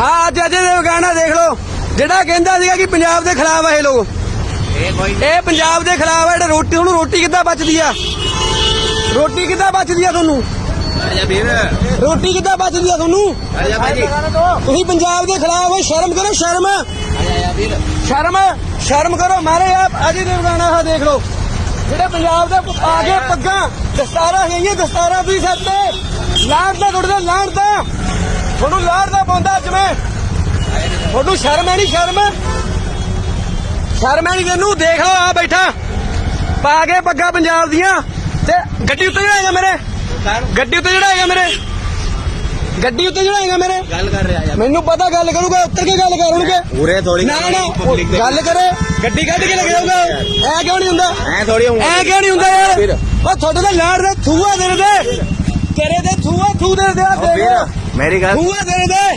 ਆ ਅੱਜ ਅਜੇ ਦੇਵ ਗਾਣਾ ਦੇਖ ਲਓ। ਜਿਹੜਾ ਕਹਿੰਦਾ ਸੀਗਾ ਕਿ ਪੰਜਾਬ ਦੇ ਖਿਲਾਫ ਆ ਇਹ ਲੋਕ। ਇਹ ਪੰਜਾਬ ਦੇ ਖਿਲਾਫ ਆ ਜਿਹੜਾ ਰੋਟੀ ਉਹਨੂੰ ਰੋਟੀ ਕਿੱਦਾਂ ਬਚਦੀ ਆ? ਰੋਟੀ ਕਿੱਦਾਂ ਬਚਦੀ ਆ ਤੁਹਾਨੂੰ? ਰੋਟੀ ਕਿੱਦਾਂ ਬਚਦੀ ਆ ਤੁਹਾਨੂੰ? ਤੁਸੀਂ ਪੰਜਾਬ ਦੇ ਖਿਲਾਫ ਹੋ ਸ਼ਰਮ ਕਰੋ ਸ਼ਰਮ। ਸ਼ਰਮ ਸ਼ਰਮ ਕਰੋ। ਮਾਰੇ ਆਪ ਅਜੇ ਦੇਵ ਗਾਣਾ ਆ ਦੇਖ ਲਓ। ਜਿਹੜੇ ਪੰਜਾਬ ਦੇ ਆ ਗਏ ਪੱਗਾਂ ਦਸਤਾਰਾਂ ਹੈਗੀਆਂ ਦਸਤਾਰਾਂ ਤੁਸੀਂ ਸਿਰ ਤੇ। ਲਾੜਦਾ ਟੁੱਟਦਾ ਲਾੜਦਾ ਤੁਹਾਨੂੰ ਲਾੜਦਾ ਪਾਉਂਦਾ ਅੱਜ ਮੈਂ ਤੁਹਾਨੂੰ ਸ਼ਰਮ ਹੈ ਨਹੀਂ ਸ਼ਰਮ? ਸ਼ਰਮ ਹੈ ਨਹੀਂ ਤੈਨੂੰ ਦੇਖ ਲਓ ਆ ਬੈਠਾ। ਪਾ ਕੇ ਪੱਗਾਂ ਪੰਜਾਬ ਦੀਆਂ ਤੇ ਗੱਡੀ ਉੱਤੇ ਚੜਾਏਗਾ ਮੇਰੇ। ਗੱਡੀ ਉੱਤੇ ਚੜਾਏਗਾ ਮੇਰੇ। ਗੱਡੀ ਉੱਤੇ ਚੜਾਏਗਾ ਮੇਰੇ। ਗੱਲ ਕਰ ਰਿਹਾ ਆਜਾ ਮੈਨੂੰ ਪਤਾ ਗੱਲ ਕਰੂਗਾ ਉੱਤਰ ਕੇ ਗੱਲ ਕਰਨਗੇ ਪੂਰੇ ਥੋੜੀ ਨਾ ਨਾ ਗੱਲ ਕਰੇ। ਗੱਡੀ ਕੱਢ ਕੇ ਲੈ ਜਾਊਗਾ ਐ ਕਿਉਂ ਨਹੀਂ ਹੁੰਦਾ? ਐ ਥੋੜੀ ਐ ਕਿਉਂ ਨਹੀਂ ਹੁੰਦਾ ਯਾਰ? ਉਹ ਤੁਹਾਡੇ ਦਾ ਲਾੜ ਦਾ ਥੂਆ ਦੇ ਦੇ। ਤੇਰੇ ਦੇ